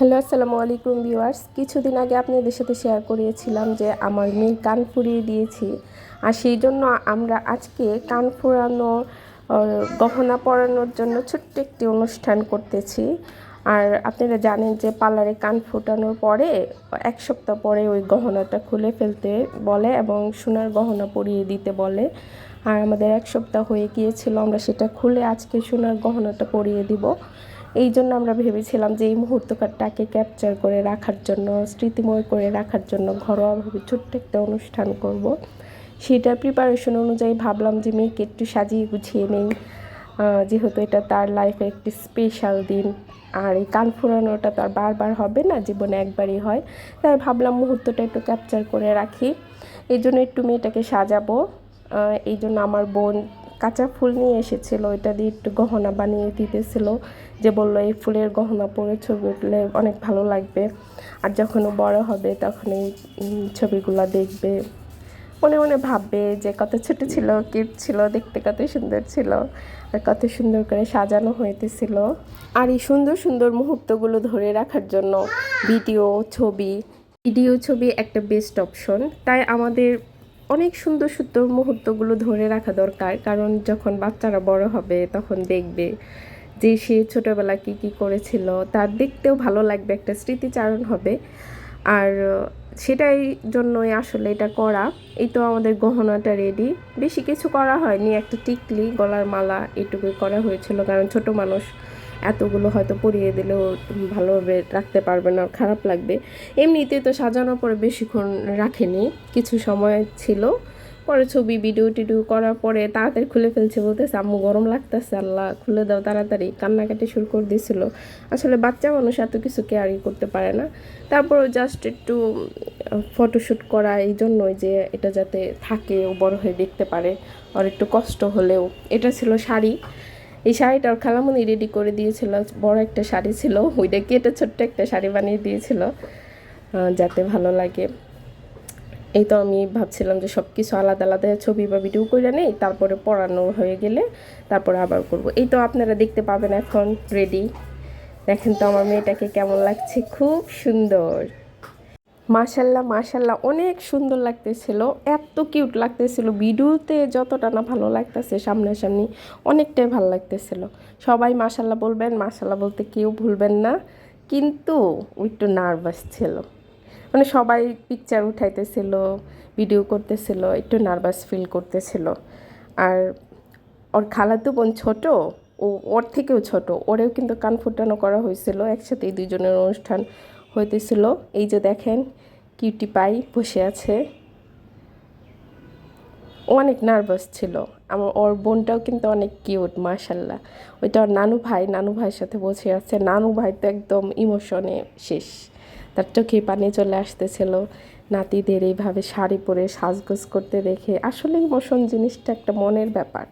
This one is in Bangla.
হ্যালো, আসসালামু আলাইকুম ভিউয়ার্স। কিছুদিন আগে আপনাদের সাথে শেয়ার করিয়েছিলাম যে আমার মেয়ে কান ফুরিয়ে দিয়েছি আর সেই জন্য আমরা আজকে কান ফুরানো গহনা পরানোর জন্য ছোট্ট একটি অনুষ্ঠান করতেছি। আর আপনারা জানেন যে পার্লারে কান ফুটানোর পরে এক সপ্তাহ পরে ওই গহনাটা খুলে ফেলতে বলে এবং সোনার গহনা পরিয়ে দিতে বলে। আর আমাদের এক সপ্তাহ হয়ে গিয়েছিল, আমরা সেটা খুলে আজকে সোনার গহনাটা পরিয়ে দিব। এই জন্য আমরা ভেবেছিলাম যে এই মুহূর্তটাকে ক্যাপচার করে রাখার জন্য, স্মৃতিময় করে রাখার জন্য ঘরোয়াভাবে ছোট্ট একটা অনুষ্ঠান করব। সেটার প্রিপারেশন অনুযায়ী ভাবলাম যে মেয়েকে একটু সাজিয়ে গুছিয়ে নেই। যেহেতু এটা তার লাইফের একটি স্পেশাল দিন, আর এই কান ফুরানোটা তো আর বারবার হবে না, জীবনে একবারই হয়। তাই ভাবলাম মুহূর্তটা একটু ক্যাপচার করে রাখি। এই জন্য একটু মেয়েটাকে সাজাবো। এই জন্য আমার বোন কাঁচা ফুল নিয়ে এসেছিল ওইটা দিয়ে একটু গহনা বানিয়ে দিতেছিল, যে বলল, এই ফুলের গহনা পরে ছবি উঠলে অনেক ভালো লাগবে। আর যখন বড় হবে, তখন এই ছবিগুলো দেখবে। মনে মনে ভাববে যে কত ছোট ছিল, কিউট ছিল, দেখতে কত সুন্দর ছিল, আর কত সুন্দর করে সাজানো হইতেছিল। আর এই সুন্দর সুন্দর মুহূর্তগুলো ধরে রাখার জন্য ভিডিও, ছবি ভিডিও ছবি একটা বেস্ট অপশন। তাই আমাদের অনেক সুন্দর সুন্দর মুহূর্তগুলো ধরে রাখা দরকার। কারণ যখন বাচ্চারা বড় হবে তখন দেখবে যে সে ছোটোবেলা কী কী করেছিল, তার দেখতেও ভালো লাগবে, একটা স্মৃতিচারণ হবে। আর সেটাই জন্যই আসলে এটা করা। এই তো আমাদের গহনাটা রেডি বেশি কিছু করা হয়নি, একটা টিকলি, গলার মালা এটুকুই করা হয়েছিল। কারণ ছোট মানুষ এতগুলো হয়তো পরিয়ে দিলেও ভালোভাবে রাখতে পারবে না, খারাপ লাগবে। এমনিতে তো সাজানোর পরে বেশিক্ষণ রাখেনি, কিছু সময় ছিল। পরে ছবি, ভিডিও টিডিও করার পরে তাড়াতাড়ি খুলে ফেলছে, বলতেছে, আম্মু, গরম লাগতেছে, আল্লাহ, খুলে দাও তাড়াতাড়ি। কান্নাকাটি শুরু করে দিয়েছিল। আসলে বাচ্চা মানুষ এত কিছু কেয়ারই করতে পারে না। তারপরও জাস্ট একটু ফটোশ্যুট করা, এই জন্যই যে এটা যাতে থাকে ও বড় হয়ে দেখতে পারে, আর একটু কষ্ট হলেও। এটা ছিল শাড়ি। এই শাড়িটা ওর খালামুনি রেডি করে দিয়েছিল, বড় একটা শাড়ি ছিল, ওইটা কেটে ছোট্ট একটা শাড়ি বানিয়ে দিয়েছিল যাতে ভালো লাগে। এই তো আমি ভাবছিলাম যে সব কিছু আলাদা আলাদা ছবি বা ভিডিও করে নেই, তারপরে পড়ানো হয়ে গেলে তারপরে আবার করব। এই তো আপনারা দেখতে পাবেন এখন রেডি দেখেন তো আমার মেয়েটাকে কেমন লাগছে, খুব সুন্দর। মাশাল্লাহ মাশাল্লাহ, অনেক সুন্দর লাগতেছিল, এত কিউট লাগতেছিল, ভিডিওতে যতটা না ভালো লাগতেছে সামনাসামনি, অনেকটাই ভালো লাগতেছিল। সবাই মাশাল্লাহ বলবেন, মাশাল্লাহ বলতে কেউ ভুলবেন না, কিন্তু একটু নার্ভাস ছিল। মানে সবাই পিকচার উঠাইতেছিল ভিডিও করতেছিল, একটু নার্ভাস ফিল করতেছিল। আর ওর খালাতো বোন ছোট, ও, ওর থেকেও ছোট, ওরেও কিন্তু কান ফুটানো করা হয়েছিল, একসাথে দুজনের অনুষ্ঠান। হইতেছিল এই যে দেখেন কিউটি পাই বসে আছে। অনেক নার্ভাস ছিল। আমার, ওর বোনটাও কিন্তু অনেক কিউট মাশাল্লাহ ওইটা ওর নানু ভাই, নানু ভাইয়ের সাথে বসে আছে। নানু ভাই তো একদম ইমোশনে শেষ। তার চোখে পানি চলে আসতেছিল। নাতিদের এইভাবে শাড়ি পরে সাজগোজ করতে দেখে। আসলে ইমোশন জিনিসটা একটা মনের ব্যাপার।